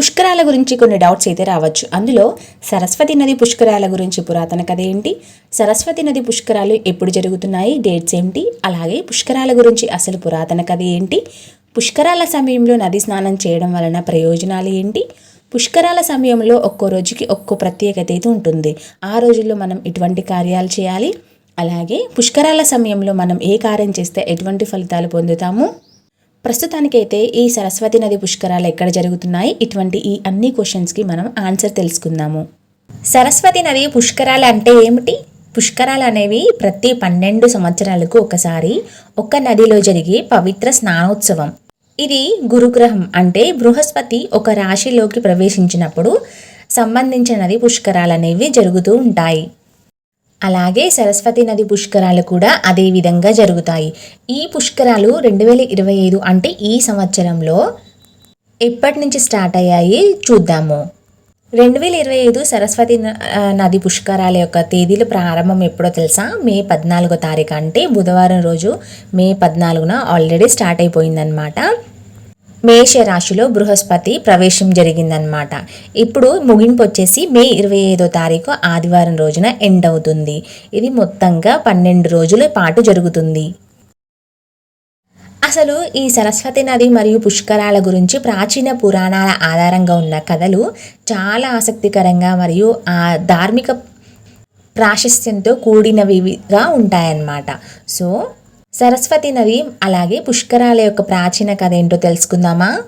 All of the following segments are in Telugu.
పుష్కరాల గురించి కొన్ని డౌట్స్ అయితే రావచ్చు. అందులో సరస్వతి నది పుష్కరాల గురించి పురాతన కథ ఏంటి? సరస్వతి నది పుష్కరాలు ఎప్పుడు జరుగుతున్నాయి? డేట్స్ ఏంటి? అలాగే పుష్కరాల గురించి అసలు పురాతన కథ ఏంటి? పుష్కరాల సమయంలో నది స్నానం చేయడం వలన ప్రయోజనాలు ఏంటి? పుష్కరాల సమయంలో ఒక్కో రోజుకి ఒక్కో ప్రత్యేకత అయితే ఉంటుంది. ఆ రోజుల్లో మనం ఇటువంటి కార్యాలు చేయాలి? అలాగే పుష్కరాల సమయంలో మనం ఏ కార్యం చేస్తే ఎటువంటి ఫలితాలు పొందుతాము? ప్రస్తుతానికైతే ఈ సరస్వతి నది పుష్కరాలు ఎక్కడ జరుగుతున్నాయి? ఇటువంటి ఈ అన్ని క్వశ్చన్స్కి మనం ఆన్సర్ తెలుసుకుందాము. సరస్వతి నది పుష్కరాలు అంటే ఏమిటి? పుష్కరాలు అనేవి ప్రతి పన్నెండు సంవత్సరాలకు ఒకసారి ఒక నదిలో జరిగే పవిత్ర స్నానోత్సవం. ఇది గురుగ్రహం అంటే బృహస్పతి ఒక రాశిలోకి ప్రవేశించినప్పుడు సంబంధించిన నది పుష్కరాలు అనేవి జరుగుతూ ఉంటాయి. అలాగే సరస్వతి నది పుష్కరాలు కూడా అదే విధంగా జరుగుతాయి. ఈ పుష్కరాలు రెండు వేల ఇరవై ఐదు అంటే ఈ సంవత్సరంలో ఎప్పటి నుంచి స్టార్ట్ అయ్యాయి చూద్దాము. రెండు వేల ఇరవై ఐదు సరస్వతి న- నది పుష్కరాల యొక్క తేదీలు ప్రారంభం ఎప్పుడో తెలుసా? మే పద్నాలుగో తారీఖు అంటే బుధవారం రోజు మే పద్నాలుగున ఆల్రెడీ స్టార్ట్ అయిపోయిందనమాట మేష రాశిలో బృహస్పతి ప్రవేశం జరిగిందనమాట ఇప్పుడు ముగింపు వచ్చేసి మే ఇరవై ఐదో తారీఖు ఆదివారం రోజున ఎండ్ అవుతుంది. ఇది మొత్తంగా పన్నెండు రోజుల పాటు జరుగుతుంది. అసలు ఈ సరస్వతి నది మరియు పుష్కరాల గురించి ప్రాచీన పురాణాల ఆధారంగా ఉన్న కథలు చాలా ఆసక్తికరంగా మరియు ఆ ధార్మిక ప్రాశస్త్యంతో కూడినవిగా ఉంటాయన్నమాట. సో సరస్వతి నది అలాగే పుష్కరాల యొక్క ప్రాచీన కథ ఏంటో తెలుసుకుందామా?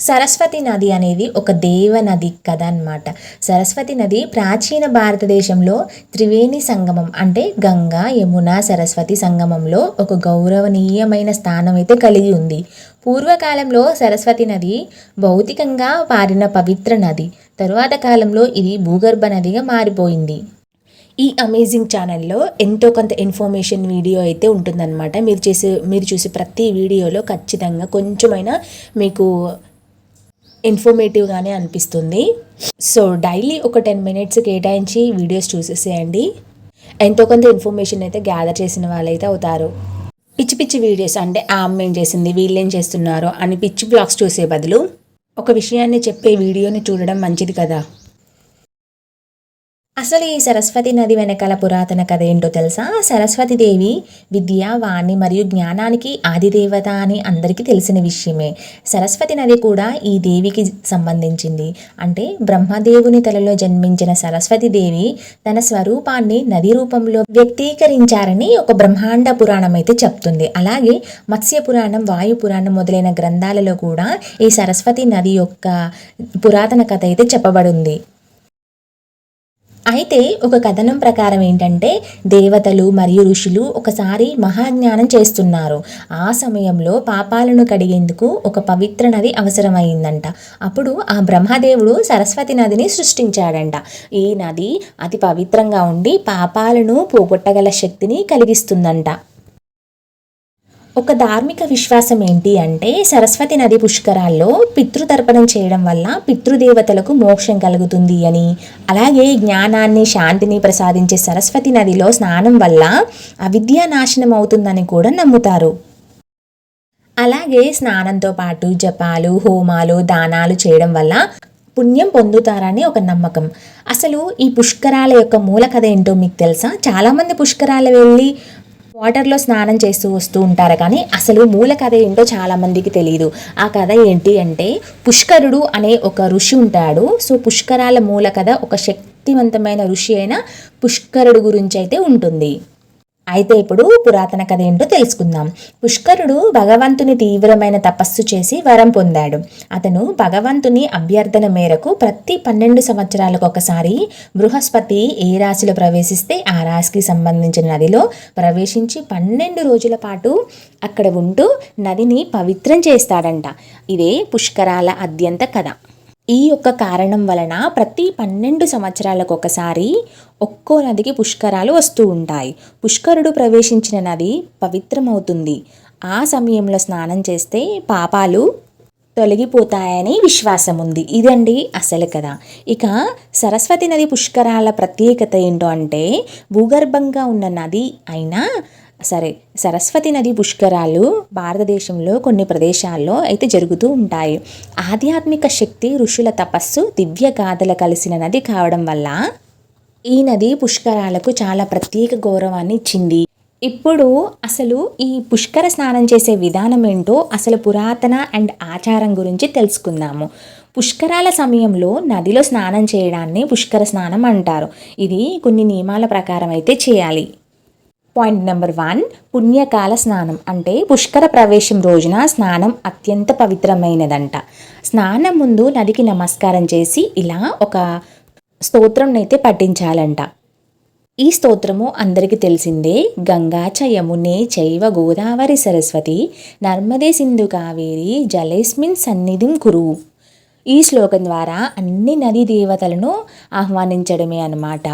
సరస్వతి నది అనేది ఒక దేవ నది కథ అన్నమాట. సరస్వతి నది ప్రాచీన భారతదేశంలో త్రివేణి సంగమం అంటే గంగా యమున సరస్వతి సంగమంలో ఒక గౌరవనీయమైన స్థానం అయితే కలిగి ఉంది. పూర్వకాలంలో సరస్వతి నది భౌతికంగా పారిన పవిత్ర నది. తరువాత కాలంలో ఇది భూగర్భ నదిగా మారిపోయింది. ఈ అమేజింగ్ ఛానల్లో ఎంతో కొంత ఇన్ఫర్మేషన్ వీడియో అయితే ఉంటుందన్నమాట. మీరు చేసే మీరు చూసే ప్రతి వీడియోలో ఖచ్చితంగా కొంచెమైనా మీకు ఇన్ఫర్మేటివ్గానే అనిపిస్తుంది. సో డైలీ ఒక టెన్ మినిట్స్ కేటాయించి వీడియోస్ చూసేసేయండి. ఎంతో కొంత ఇన్ఫర్మేషన్ అయితే గ్యాదర్ చేసిన వాళ్ళైతే అవుతారు. పిచ్చి పిచ్చి వీడియోస్ అంటే ఆమె ఏం చేసింది? వీళ్ళేం చేస్తున్నారు? అని పిచ్చి బ్లాగ్స్ చూసే బదులు ఒక విషయాన్ని చెప్పే వీడియోని చూడడం మంచిది కదా. అసలు ఈ సరస్వతి నది వెనకాల పురాతన కథ ఏంటో తెలుసా? సరస్వతి దేవి విద్య వాణి మరియు జ్ఞానానికి ఆదిదేవత అని అందరికీ తెలిసిన విషయమే. సరస్వతి నది కూడా ఈ దేవికి సంబంధించింది. అంటే బ్రహ్మదేవుని తలలో జన్మించిన సరస్వతి దేవి తన స్వరూపాన్ని నది రూపంలో వ్యక్తీకరించారని ఒక బ్రహ్మాండ పురాణం అయితే చెప్తుంది. అలాగే మత్స్య పురాణం వాయు పురాణం మొదలైన గ్రంథాలలో కూడా ఈ సరస్వతి నది యొక్క పురాతన కథ అయితే చెప్పబడింది. అయితే ఒక కథనం ప్రకారం ఏంటంటే దేవతలు మరియు ఋషులు ఒకసారి మహాజ్ఞానం చేస్తున్నారు. ఆ సమయంలో పాపాలను కడిగేందుకు ఒక పవిత్ర నది అవసరమైందంట. అప్పుడు ఆ బ్రహ్మదేవుడు సరస్వతి నదిని సృష్టించాడంట. ఈ నది అతి పవిత్రంగా ఉండి పాపాలను పోగొట్టగల శక్తిని కలిగిస్తుందంట. ఒక ధార్మిక విశ్వాసం ఏంటి అంటే సరస్వతి నది పుష్కరాల్లో పితృతర్పణం చేయడం వల్ల పితృదేవతలకు మోక్షం కలుగుతుంది అని. అలాగే జ్ఞానాన్ని శాంతిని ప్రసాదించే సరస్వతి నదిలో స్నానం వల్ల అవిద్య నాశనం అవుతుందని కూడా నమ్ముతారు. అలాగే స్నానంతో పాటు జపాలు హోమాలు దానాలు చేయడం వల్ల పుణ్యం పొందుతారని ఒక నమ్మకం. అసలు ఈ పుష్కరాల యొక్క మూల కథ ఏంటో మీకు తెలుసా? చాలామంది పుష్కరాలు వెళ్ళి వాటర్లో స్నానం చేస్తూ వస్తూ ఉంటారు. కానీ అసలు మూల కథ ఏంటో చాలా మందికి తెలియదు ఆ కథ ఏంటి అంటే పుష్కరుడు అనే ఒక ఋషి ఉంటాడు. సో పుష్కరాల మూల కథ ఒక శక్తివంతమైన ఋషి అయిన పుష్కరుడు గురించి అయితే ఉంటుంది. అయితే ఇప్పుడు పురాతన కథ ఏంటో తెలుసుకుందాం. పుష్కరుడు భగవంతుని తీవ్రమైన తపస్సు చేసి వరం పొందాడు. అతను భగవంతుని అభ్యర్థన మేరకు ప్రతి పన్నెండు సంవత్సరాలకు ఒకసారి బృహస్పతి ఏ రాశిలో ప్రవేశిస్తే ఆ రాశికి సంబంధించిన నదిలో ప్రవేశించి పన్నెండు రోజుల పాటు అక్కడ ఉంటూ నదిని పవిత్రం చేస్తాడంట. ఇదే పుష్కరాల అద్యంత కథ. ఈ యొక్క కారణం వలన ప్రతి పన్నెండు సంవత్సరాలకు ఒకసారి ఒక్కో నదికి పుష్కరాలు వస్తూ ఉంటాయి. పుష్కరుడు ప్రవేశించిన నది పవిత్రమవుతుంది. ఆ సమయంలో స్నానం చేస్తే పాపాలు తొలగిపోతాయని విశ్వాసం ఉంది. ఇదండి అసలు కదా ఇక సరస్వతి నది పుష్కరాల ప్రత్యేకత ఏంటో అంటే భూగర్భంగా ఉన్న నది అయినా సరే సరస్వతి నది పుష్కరాలు భారతదేశంలో కొన్ని ప్రదేశాల్లో అయితే జరుగుతూ ఉంటాయి. ఆధ్యాత్మిక శక్తి ఋషుల తపస్సు దివ్య గాథల కలిసిన నది కావడం వల్ల ఈ నది పుష్కరాలకు చాలా ప్రత్యేక గౌరవాన్ని ఇచ్చింది. ఇప్పుడు అసలు ఈ పుష్కర స్నానం చేసే విధానం ఏంటో అసలు పురాతన అండ్ ఆచారం గురించి తెలుసుకుందాము. పుష్కరాల సమయంలో నదిలో స్నానం చేయడాన్ని పుష్కర స్నానం అంటారు. ఇది కొన్ని నియమాల ప్రకారం అయితే చేయాలి. పాయింట్ నెంబర్ వన్ పుణ్యకాల స్నానం అంటే పుష్కర ప్రవేశం రోజున స్నానం అత్యంత పవిత్రమైనదంట. స్నానం ముందు నదికి నమస్కారం చేసి ఇలా ఒక స్తోత్రంనైతే పఠించాలంట. ఈ స్తోత్రము అందరికీ తెలిసిందే గంగా చ యమునే చైవ గోదావరి సరస్వతి నర్మదే సింధు కావేరి జలేస్మిన్ సన్నిధిం కురు. ఈ శ్లోకం ద్వారా అన్ని నదీ దేవతలను ఆహ్వానించడమే అన్నమాట.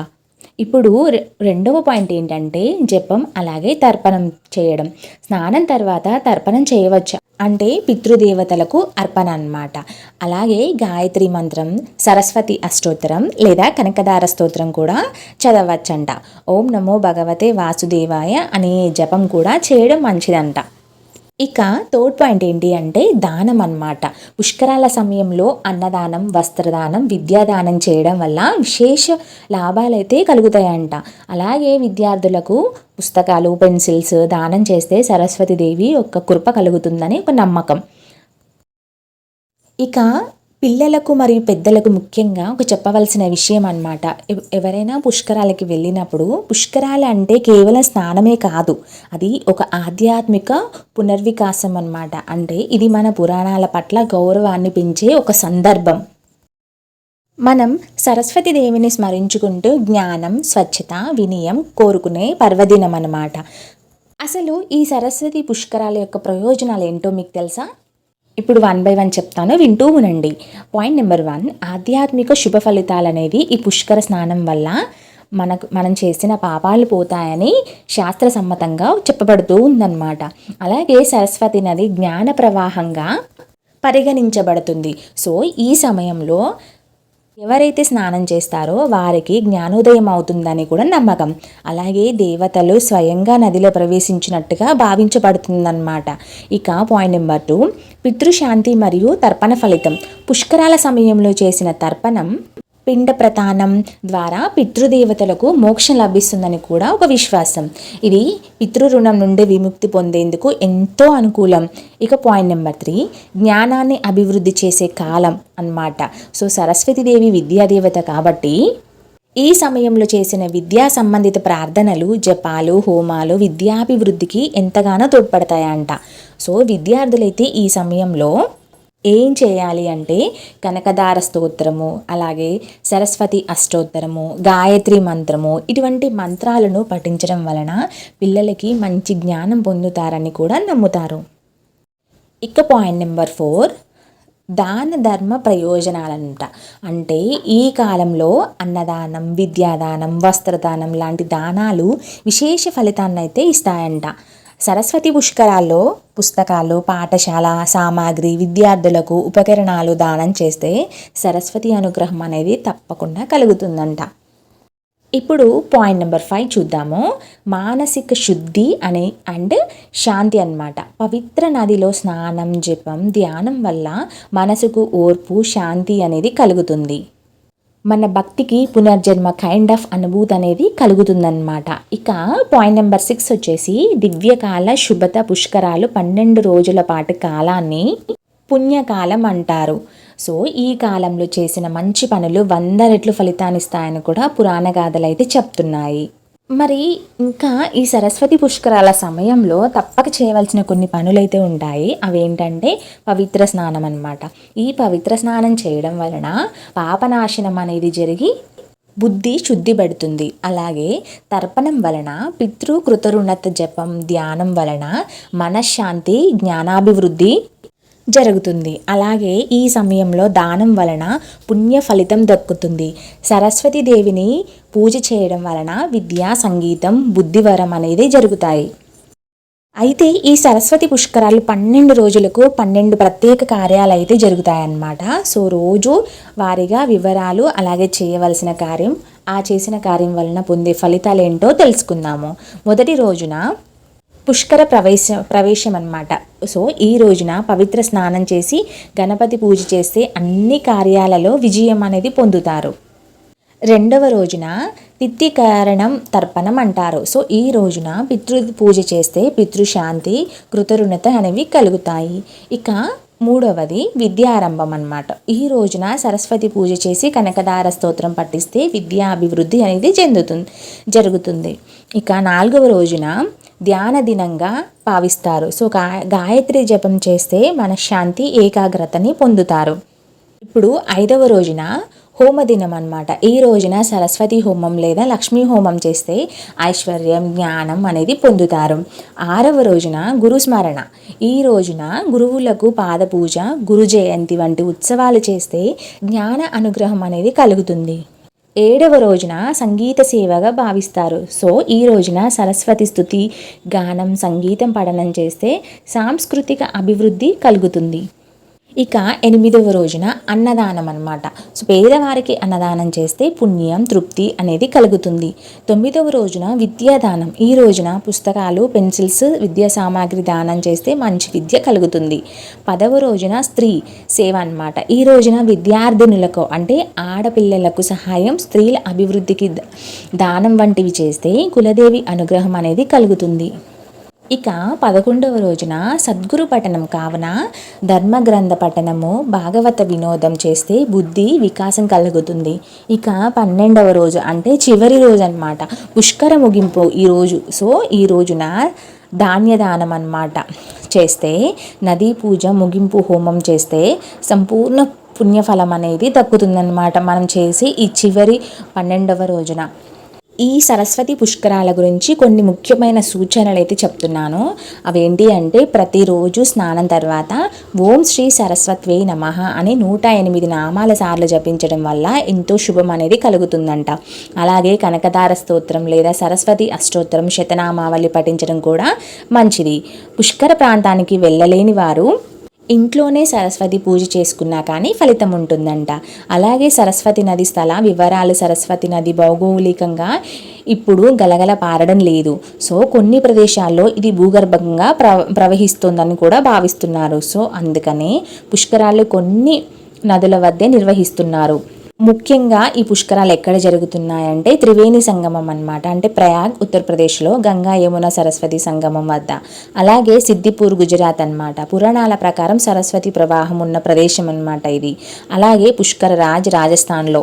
ఇప్పుడు రె- రెండవ పాయింట్ ఏంటంటే జపం అలాగే తర్పణం చేయడం. స్నానం తర్వాత తర్పణం చేయవచ్చు. అంటే పితృదేవతలకు అర్పణ అన్నమాట. అలాగే గాయత్రి మంత్రం సరస్వతి అష్టోత్తరం లేదా కనకదార స్తోత్రం కూడా చదవచ్చంట. ఓం నమో భగవతే వాసుదేవాయ అనే జపం కూడా చేయడం మంచిదంట. ఇక థర్డ్ పాయింట్ ఏంటి అంటే దానం అన్నమాట. పుష్కరాల సమయంలో అన్నదానం వస్త్రదానం విద్యాదానం చేయడం వల్ల విశేష లాభాలైతే కలుగుతాయంట. అలాగే విద్యార్థులకు పుస్తకాలు పెన్సిల్స్ దానం చేస్తే సరస్వతీదేవి యొక్క కృప కలుగుతుందని ఒక నమ్మకం. ఇక పిల్లలకు మరియు పెద్దలకు ముఖ్యంగా ఒక చెప్పవలసిన విషయం అన్నమాట. ఎవరైనా పుష్కరాలకి వెళ్ళినప్పుడు పుష్కరాలు అంటే కేవలం స్నానమే కాదు. అది ఒక ఆధ్యాత్మిక పునర్వికాసం అన్నమాట. అంటే ఇది మన పురాణాల పట్ల గౌరవాన్ని పెంచే ఒక సందర్భం. మనం సరస్వతి దేవిని స్మరించుకుంటూ జ్ఞానం స్వచ్ఛత వినయం కోరుకునే పర్వదినం అన్నమాట. అసలు ఈ సరస్వతి పుష్కరాల యొక్క ప్రయోజనాలు ఏంటో మీకు తెలుసా? ఇప్పుడు వన్ బై వన్ చెప్తాను వింటూ ఉనండి పాయింట్ నెంబర్ వన్ ఆధ్యాత్మిక శుభ ఫలితాలు అనేది ఈ పుష్కర స్నానం వల్ల మనకు మనం చేసిన పాపాలు పోతాయని శాస్త్ర సమ్మతంగా చెప్పబడుతూ ఉందన్నమాట. అలాగే సరస్వతి నది జ్ఞాన ప్రవాహంగా పరిగణించబడుతుంది. సో ఈ సమయంలో ఎవరైతే స్నానం చేస్తారో వారికి జ్ఞానోదయం అవుతుందని కూడా నమ్మకం. అలాగే దేవతలు స్వయంగా నదిలో ప్రవేశించినట్టుగా భావించబడుతుందన్నమాట. ఇక పాయింట్ నెంబర్ టూ పితృశాంతి మరియు తర్పణ ఫలితం. పుష్కరాల సమయంలో చేసిన తర్పణం పిండ ప్రధానం ద్వారా పితృదేవతలకు మోక్షం లభిస్తుందని కూడా ఒక విశ్వాసం. ఇది పితృ రుణం నుండి విముక్తి పొందేందుకు ఎంతో అనుకూలం. ఇక పాయింట్ నెంబర్ త్రీ జ్ఞానాన్ని అభివృద్ధి చేసే కాలం అన్నమాట. సో సరస్వతీదేవి విద్యాదేవత కాబట్టి ఈ సమయంలో చేసిన విద్యా సంబంధిత ప్రార్థనలు జపాలు హోమాలు విద్యాభివృద్ధికి ఎంతగానో తోడ్పడతాయంట. సో విద్యార్థులైతే ఈ సమయంలో ఏం చేయాలి అంటే కనకదార స్తోత్రము అలాగే సరస్వతి అష్టోత్తరము గాయత్రి మంత్రము ఇటువంటి మంత్రాలను పఠించడం వలన పిల్లలకి మంచి జ్ఞానం పొందుతారని కూడా నమ్ముతారు. ఇక పాయింట్ నెంబర్ ఫోర్ దాన ధర్మ ప్రయోజనాలంట. అంటే ఈ కాలంలో అన్నదానం విద్యాదానం వస్త్రదానం లాంటి దానాలు విశేష ఫలితాన్ని అయితే ఇస్తాయంట. సరస్వతి పుష్కరాల్లో పుస్తకాలు పాఠశాల సామాగ్రి విద్యార్థులకు ఉపకరణాలు దానం చేస్తే సరస్వతి అనుగ్రహం అనేది తప్పకుండా కలుగుతుందంట. ఇప్పుడు పాయింట్ నెంబర్ ఫైవ్ చూద్దాము. మానసిక శుద్ధి అనే అండ్ శాంతి అన్నమాట. పవిత్ర నదిలో స్నానం జపం ధ్యానం వల్ల మనసుకు ఓర్పు శాంతి అనేది కలుగుతుంది. మన భక్తికి పునర్జన్మ కైండ్ ఆఫ్ అనుభూతి అనేది కలుగుతుందన్నమాట. ఇక పాయింట్ నెంబర్ సిక్స్ వచ్చేసి దివ్యకాల శుభత పుష్కరాలు పన్నెండు రోజుల పాటు కాలాన్ని పుణ్యకాలం అంటారు. సో ఈ కాలంలో చేసిన మంచి పనులు వంద రెట్లు ఫలితాన్నిస్తాయని కూడా పురాణ గాథలు అయితే చెప్తున్నాయి. మరి ఇంకా ఈ సరస్వతి పుష్కరాల సమయంలో తప్పక చేయవలసిన కొన్ని పనులైతే ఉంటాయి. అవేంటంటే పవిత్ర స్నానం అన్నమాట. ఈ పవిత్ర స్నానం చేయడం వలన పాపనాశనం అనేది జరిగి బుద్ధి శుద్ధి పడుతుంది. అలాగే తర్పణం వలన పితృ కృతరుణత జపం ధ్యానం వలన మనశ్శాంతి జ్ఞానాభివృద్ధి జరుగుతుంది. అలాగే ఈ సమయంలో దానం వలన పుణ్య ఫలితం దక్కుతుంది. సరస్వతి దేవిని పూజ చేయడం వలన విద్య సంగీతం బుద్ధివరం అనేది జరుగుతాయి. అయితే ఈ సరస్వతి పుష్కరాలు పన్నెండు రోజులకు పన్నెండు ప్రత్యేక కార్యాలు అయితే జరుగుతాయన్నమాట. సో రోజు వారిగా వివరాలు అలాగే చేయవలసిన కార్యం ఆ చేసిన కార్యం వలన పొందే ఫలితాలు ఏంటో తెలుసుకుందాము. మొదటి రోజున పుష్కర ప్రవేశ ప్రవేశం అన్నమాట సో ఈ రోజున పవిత్ర స్నానం చేసి గణపతి పూజ చేస్తే అన్ని కార్యాలలో విజయం అనేది పొందుతారు. రెండవ రోజున తిత్తికరణం తర్పణం అంటారు. సో ఈ రోజున పితృ పూజ చేస్తే పితృశాంతి కృతరుణత అనేవి కలుగుతాయి. ఇక మూడవది విద్యారంభం అన్నమాట ఈ రోజున సరస్వతి పూజ చేసి కనకదార స్తోత్రం పట్టిస్తే విద్యా అభివృద్ధి అనేది చెందుతుంది జరుగుతుంది. ఇక నాలుగవ రోజున ధ్యాన దినంగా భావిస్తారు. సో గా గాయత్రి జపం చేస్తే మనశ్శాంతి ఏకాగ్రతని పొందుతారు. ఇప్పుడు ఐదవ రోజున హోమదినం అన్నమాట. ఈ రోజున సరస్వతి హోమం లేదా లక్ష్మీ హోమం చేస్తే ఐశ్వర్యం జ్ఞానం అనేది పొందుతారు. ఆరవ రోజున గురుస్మరణ ఈ రోజున గురువులకు పాదపూజ గురు జయంతి వంటి ఉత్సవాలు చేస్తే జ్ఞాన అనుగ్రహం అనేది కలుగుతుంది. ఏడవ రోజున సంగీత సేవగా భావిస్తారు. సో ఈ రోజున సరస్వతి స్థుతి గానం సంగీతం పఠనం చేస్తే సాంస్కృతిక అభివృద్ధి కలుగుతుంది. ఇక ఎనిమిదవ రోజున అన్నదానం అన్నమాట సో పేదవారికి అన్నదానం చేస్తే పుణ్యం తృప్తి అనేది కలుగుతుంది. తొమ్మిదవ రోజున విద్యాదానం. ఈ రోజున పుస్తకాలు పెన్సిల్స్ విద్యా సామాగ్రి దానం చేస్తే మంచి విద్య కలుగుతుంది. పదవ రోజున స్త్రీ సేవ అన్నమాట. ఈ రోజున విద్యార్థినులకు అంటే ఆడపిల్లలకు సహాయం స్త్రీల అభివృద్ధికి దానం వంటివి చేస్తే కులదేవి అనుగ్రహం అనేది కలుగుతుంది. ఇక పదకొండవ రోజున సద్గురు పఠనం కావున ధర్మగ్రంథ పఠనము భాగవత వినోదం చేస్తే బుద్ధి వికాసం కలుగుతుంది. ఇక పన్నెండవ రోజు అంటే చివరి రోజు అన్నమాట పుష్కర ముగింపు ఈ రోజు. సో ఈ రోజున ధాన్యదానం అన్నమాట చేస్తే నదీ పూజ ముగింపు హోమం చేస్తే సంపూర్ణ పుణ్యఫలం అనేది దక్కుతుందన్నమాట. మనం చేసి ఈ చివరి పన్నెండవ రోజున. ఈ సరస్వతి పుష్కరాల గురించి కొన్ని ముఖ్యమైన సూచనలు అయితే చెప్తున్నాను. అవేంటి అంటే ప్రతిరోజు స్నానం తర్వాత ఓం శ్రీ సరస్వత్వే నమః అని నూట ఎనిమిది నామాల సార్లు జపించడం వల్ల ఎంతో శుభం అనేది కలుగుతుందంట. అలాగే కనకదార స్తోత్రం లేదా సరస్వతి అష్టోత్తరం శతనామావళి పఠించడం కూడా మంచిది. పుష్కర ప్రాంతానికి వెళ్ళలేని వారు ఇంట్లోనే సరస్వతి పూజ చేసుకున్నా కానీ ఫలితం ఉంటుందంట. అలాగే సరస్వతి నది స్థల వివరాలు సరస్వతి నది భౌగోళికంగా ఇప్పుడు గలగల పారడం లేదు. సో కొన్ని ప్రదేశాల్లో ఇది భూగర్భంగా ప్ర ప్రవహిస్తుందని కూడా భావిస్తున్నారు. సో అందుకనే పుష్కరాలు కొన్ని నదుల వద్దే నిర్వహిస్తున్నారు. ముఖ్యంగా ఈ పుష్కరాలు ఎక్కడ జరుగుతున్నాయంటే త్రివేణి సంగమం అనమాట అంటే ప్రయాగ్ ఉత్తరప్రదేశ్లో గంగా యమున సరస్వతి సంగమం వద్ద. అలాగే సిద్దిపూర్ గుజరాత్ అన్నమాట. పురాణాల ప్రకారం సరస్వతి ప్రవాహం ఉన్న ప్రదేశం అన్నమాట ఇది. అలాగే పుష్కర రాజ్ రాజస్థాన్లో.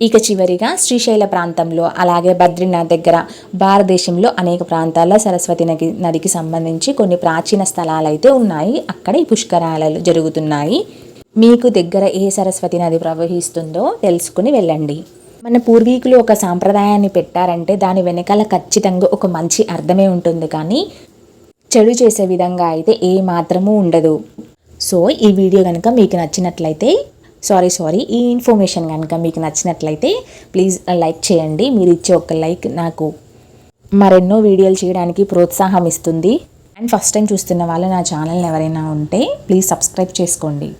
ఇక చివరిగా శ్రీశైల ప్రాంతంలో అలాగే బద్రీనాథ్ దగ్గర భారతదేశంలో అనేక ప్రాంతాల్లో సరస్వతి నది నదికి సంబంధించి కొన్ని ప్రాచీన స్థలాలు అయితే ఉన్నాయి. అక్కడ ఈ పుష్కరాలు జరుగుతున్నాయి. మీకు దగ్గర ఏ సరస్వతి నది ప్రవహిస్తుందో తెలుసుకుని వెళ్ళండి. మన పూర్వీకులు ఒక సాంప్రదాయాన్ని పెట్టారంటే దాని వెనకాల ఖచ్చితంగా ఒక మంచి అర్థమే ఉంటుంది కానీ చెడు చేసే విధంగా అయితే ఏ మాత్రము ఉండదు. సో ఈ వీడియో కనుక మీకు నచ్చినట్లయితే సారీ సారీ ఈ ఇన్ఫర్మేషన్ కనుక మీకు నచ్చినట్లయితే ప్లీజ్ లైక్ చేయండి. మీరు ఇచ్చే ఒక లైక్ నాకు మరెన్నో వీడియోలు చేయడానికి ప్రోత్సాహం ఇస్తుంది. అండ్ ఫస్ట్ టైం చూస్తున్న వాళ్ళు నా ఛానల్ని ఎవరైనా ఉంటే ప్లీజ్ సబ్స్క్రైబ్ చేసుకోండి.